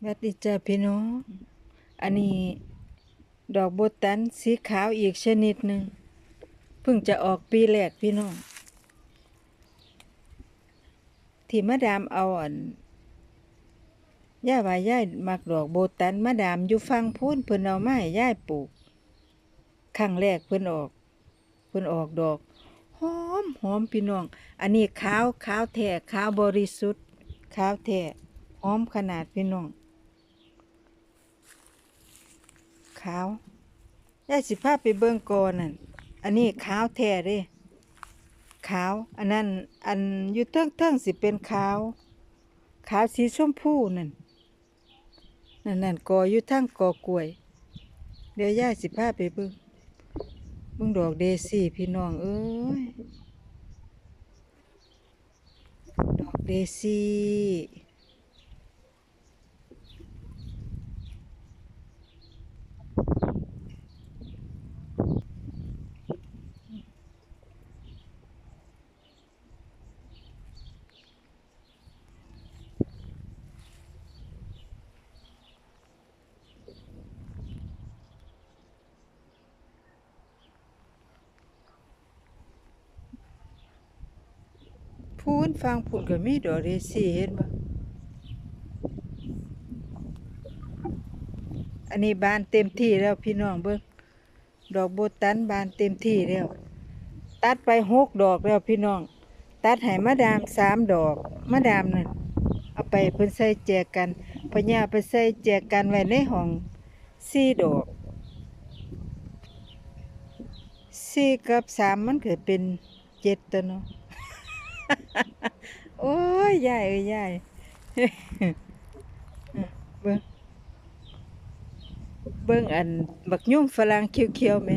สวัสดีจ้าพี่น้อง อันนี้ดอกโบตันสีขาวอีกชนิดหนึ่งเพิ่งจะออกปีแรกพี่น้อง ที่มาดามเอาอันย่าว่าย่ายมักดอกโบตันมาดามอยู่ฟังพูนเพิ่นเอามาให้ย่ายปลูกครั้งแรกเพิ่นออกเพิ่นออกดอกหอมหอมพี่น้อง อันนี้ขาวขาวแท้ขาวบริสุทธิ์ขาวแท้หอมขนาดพี่น้อง ขาว ยายสิพาไปเบิ่งก่อนนั่นอันนี้ขาวแท้เด้ขาว อันนั้น อันอยู่เทิงเทิงๆสิเป็นขาว ขาวสีชมพูนั่น นั่นนั่นกออยู่ทั้งกอกล้วย เดี๋ยวยายสิพาไปเบิ่งเบิ่งดอกเดซี่พี่น้องเอ้ย ดอกเดซี่ พูนฟังพูนก็มีดอกเดซี่เห็นบ่อันนี้บานเต็มที่แล้วพี่น้องเบิ่งดอกโบตันบานเต็มที่แล้ว ตัดไปหกดอกแล้วพี่น้อง ตัดให้มาดามสามดอกมาดามนั่นเอาไปเพิ่นใส่แจกกันพญาไปใส่แจกกันไว้ในห้องสี่ดอกสี่กับสามมันเกิดเป็นเจ็ดตัวเนาะ โอ้ยยายเอ้ยยายเบิ่งเบิ่งอันบักยุ่งฝรั่งเขียวๆแหม่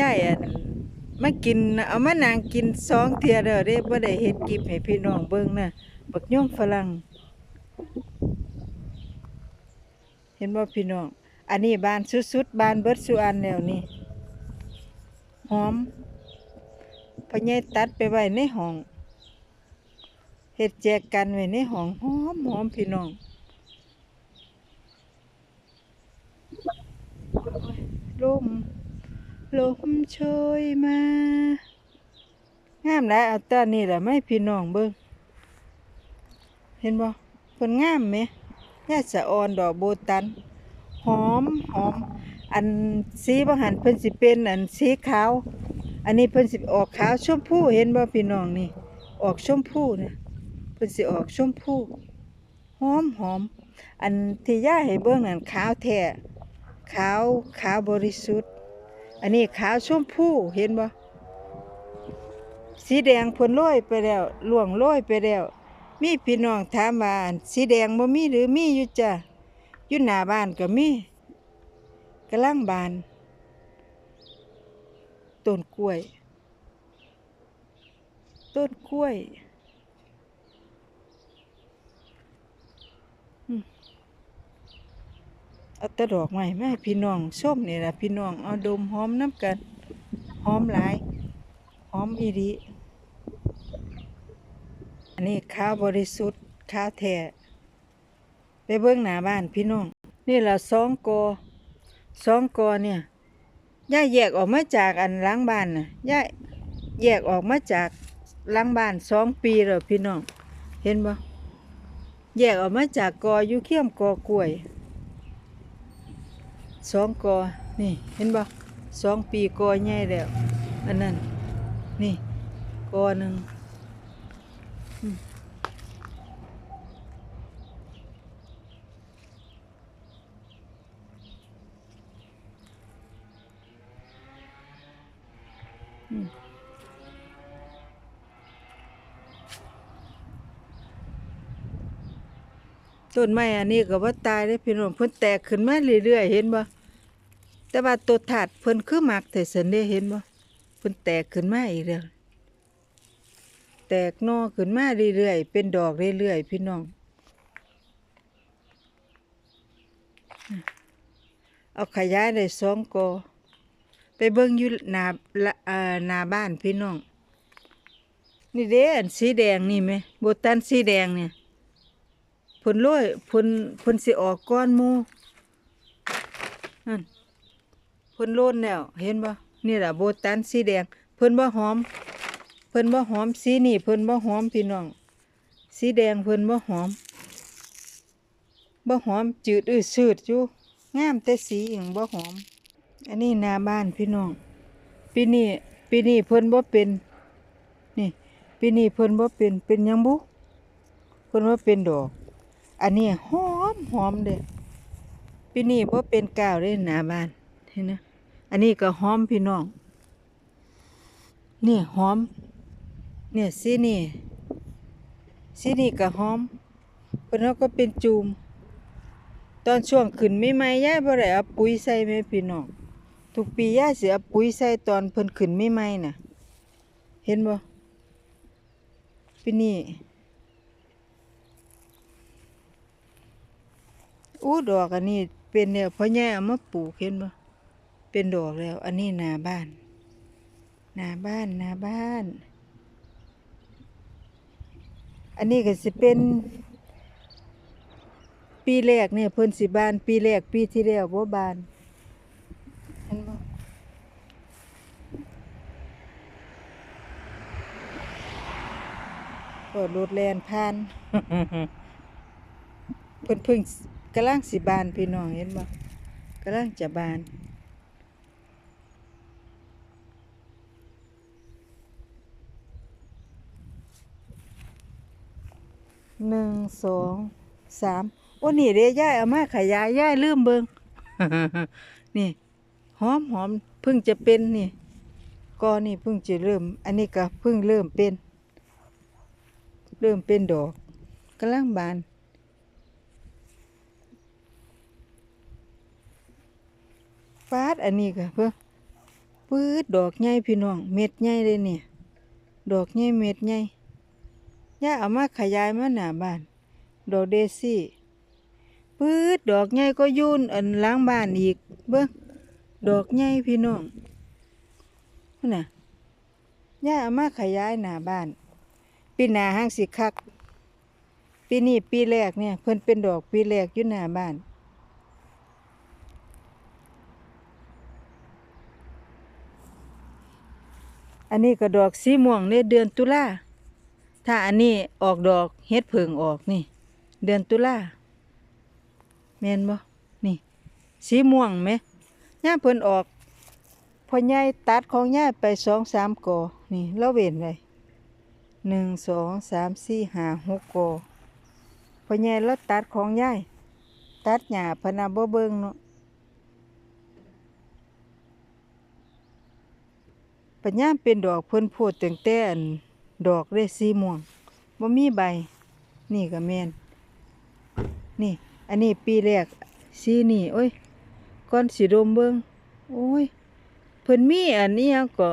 ยายอันมากินเอามานางกินสองเทื่อแล้วเด้บ่ได้เฮ็ดกิบให้พี่น้องเบิ่งนะบักยุ่งฝรั่งเห็นบ่พี่น้องอันนี้บานสุดๆบานเบิดสุอันแล้วนี่หอมพอใหญ่ตัดไปไว้ในห้อง เฮ็ดแจกกันไว้ในห้องหอมหอมพี่น้องลมลมโชยมางามหลายเอาตอนนี้แหละไม่พี่น้องเบิ่งเห็นบ่เพิ่นงามไหมยาสะออนดอกโบตัน หอมหอม อันสีบางหันเพิ่นสิเป็นอันสีขาว อันนี้เพิ่นสิออกขาวชมพูเห็นบ่พี่น้องนี่ ออกชมพูนะ เพิ่นสิออกชมพูหอมหอม อันที่ย่าให้เบิ่งนั่นขาวแท้ขาวขาวบริสุทธิ์ อันนี้ขาวชมพูเห็นบ่สีแดงพิ่นโรยไปแล้วล่วงโรยไปแล้ว มีพี่น้องถามว่านสีแดงบ่มีหรือมีอยู่จ้ะอยู่หน้าบ้านก็มีกำลังบานต้นกล้วย ต้นกล้วย เอาต่ดอกไม้มาให้พี่น้องส้มนี่แหละพี่น้องเอาดมหอมน้ำกันหอมหลายหอมอีดีอันนี้ข้าวบริสุทธิ์ข้าวแท้ไปเบิ่งหน้าบ้านพี่น้อง นี่แหละสองกอสองกอเนี่ยย่าแยกออกมาจากอันล้างบ้านน่ะย่าแยกออกมาจากล้างบ้านสองปีแล้วพี่น้อง เห็นบ่แยกออกมาจากกออยู่เขี้ยมกอกล้วย สองกอนี่เห็นบ่สองปีกอใหญ่แล้ว อันนั้น นี่กอหนึ่ง ต้นไม้อันนี้ก็ว่าตายได้พี่น้องเพิ่นแตกขึ้นมาเรื่อยๆเห็นบ่แต่ว่าตัวถาดเพิ่นคือมักแต่เสันได้เห็นบ่เพิ่นแตกขึ้นมาอีกแล้วแตกนอขึ้นมาเรื่อยๆเป็นดอกเรื่อยๆพี่น้อง เอาขยายได้สองกอไปเบิ่งอยู่หน้าหน้าบ้านพี่น้อง นี่เด้อันสีแดงนี่ไหมโบตันสีแดงเนี่ย พิ่นโรยพิ่นพิ่นสิออกก้อนมูนั่นเพิ่นโลนแล้วเห็นบ่นี่แหละโบตันสีแดง เพิ่นบ่หอม เพิ่นบ่หอมสีนี่เพิ่นบ่หอมพี่น้องสีแดงเพิ่นบ่หอมบ่หอมจืดอืดชืดอยู่งามแต่สีหยังบ่หอม อันนี้หน้าบ้านพี่น้องปีนี้ปีนี้เพิ่นบ่เป็นนี่ปีนี้เพิ่นบ่เป็นเป็นยังบุเพิ่นว่าเป็นดอก อันนี้หอมหอมเด้ปีนี้บ่เป็นกาวเด้หนาบ้านเห็นนะอันนี้ก็หอมพี่น้องนี่หอม เนี่ยสีนี่สีนี่ก็หอมเพิ่นเขาก็เป็นจูม ตอนช่วงขึ้นใหม่ๆยายบ่ได้เอาปุ๋ยใส่แม่พี่น้องทุกปีย่าสิเอาปุ๋ยใส่ตอนเพิ่นขึ้นใหม่น่ะ เห็นบ่ปีนี้ อู้ดอกอันนี้เป็นแล้วพ่อแย่เอามาปลูกเห็นบ่เป็นดอกแล้ว อันนี้หน้าบ้านหน้าบ้านหน้าบ้าน อันนี้ก็สิเป็น ปีแรกเนี่ยเพิ่นสิบาน ปีแรกปีที่แล้วบ่บานเห็นบ่ก็รถแลนผ่านเพิ่นเพิ่ง กำลังสิบานพี่น้องเห็นบ่กำลังจะบานหนึ่งสองสามโอ้นี่เด้ย่ายเอามาขยายย่ายลืมเบิงนี่ หอมหอมเพิ่งจะเป็นนี่กอนี่เพิ่งจะเริ่ม อันนี้ก็เพิ่งเริ่มเป็น เริ่มเป็นดอกกำลังบาน ฟาดอันนี้ก็เพิ่งปื๊ดดอกใหญ่พี่น้อง เม็ดใหญ่เลยเนี่ย ดอกใหญ่เม็ดใหญ่ย่าเอามาขยายมาหน้าบ้าน ดอกเดซี่ปื๊ดดอกใหญ่ก็ยุ่นอันล้างบ้านอีก เบิ้งดอกใหญ่พี่น้องนั่นน่ะย่าเอามาขยายหน้าบ้านปีหน้าห้างสิคักปีนี้ปีแรกเนี่ยเพิ่นเป็นดอกปีแรกอยู่หน้าบ้าน อันนี้ก็ดอกสีม่วงในเดือนตุลาถ้าอันนี้ออกดอกเฮ็ดเพิงออกนี่ เดือนตุลาแมนบ่นี่ สีม่วงไหมย่าเพิ่นออกพอใหญ่ตัดของย่าไปสองสามกอนี่เราเว้นไว้หนึ่งสองสามสี่ห้าหกกอพอใหญ่เราตัดของย่ายตัดหญ้าพนนาบ่เบิ่งเนาะ ปัญญาเป็นดอกเพิ่นโพดตั้งแต่นดอกเลยสีม่วงบ่มีใบ นี่ก็แม่นนี่ อันนี้ปีแรกสีนี่โอ้ยก้อนสีดมเบิงโอ้ยเพิ่นมีอันนี้ก็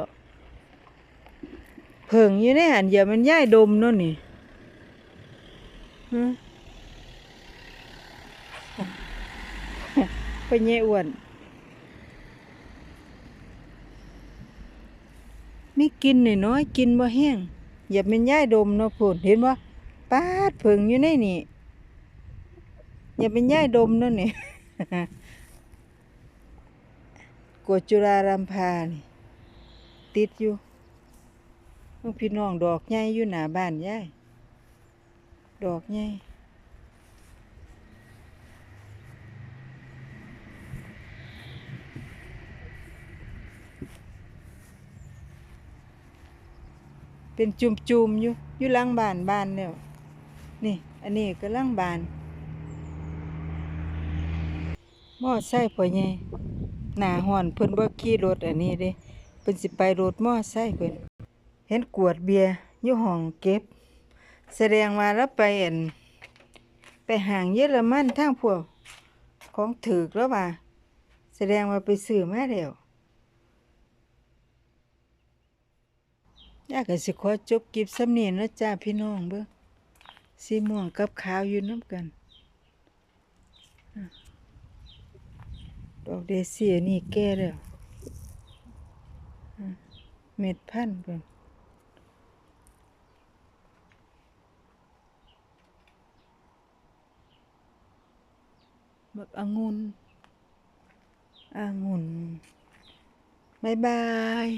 เพิ่งอยู่ในอันเดียวมันย่ายดมเนาะนี่ไปแย่อ้วน มีกินน้อยกินบ่แห้งอย่าเป็นย่ายดมเนาะพูนเห็นบ่ปาดเพิ่งอยู่ในนี่อย่าเป็นย่ายดมเนั่นนี่กวดจุฬารามพานี่ติดอยู่พี่น้องดอกใหญ่อยู่หน้าบ้านยายดอกใหญ่ เป็นจุ่มๆอยู่อยู่หลังบานบานแล้วนี่ อันนี้ก็หลังบานมอไซค์พ่อใหญ่หน้าฮ้อนเพิ่นบ่ขี่รถอันนี้เด้เพิ่นสิไปรถมอไซค์เพิ่นเห็นกวดเบียร์อยู่ห้องเก็บ แสดงว่าเราไปอันไปห้างเยอรมันทางพวกของถูกแล้วว่าแสดงว่าไปซื้อมาแล้ว ยากก็สิขอจบคลิปสำนี้นะจ้าพี่น้องเบิ่สีม่วงกับขาวอยู่นํกันดอกเดซี่นี่แก่แล้วเม็ดพันธุ์เพิ่นบักองุ่นองุ่นบายบาย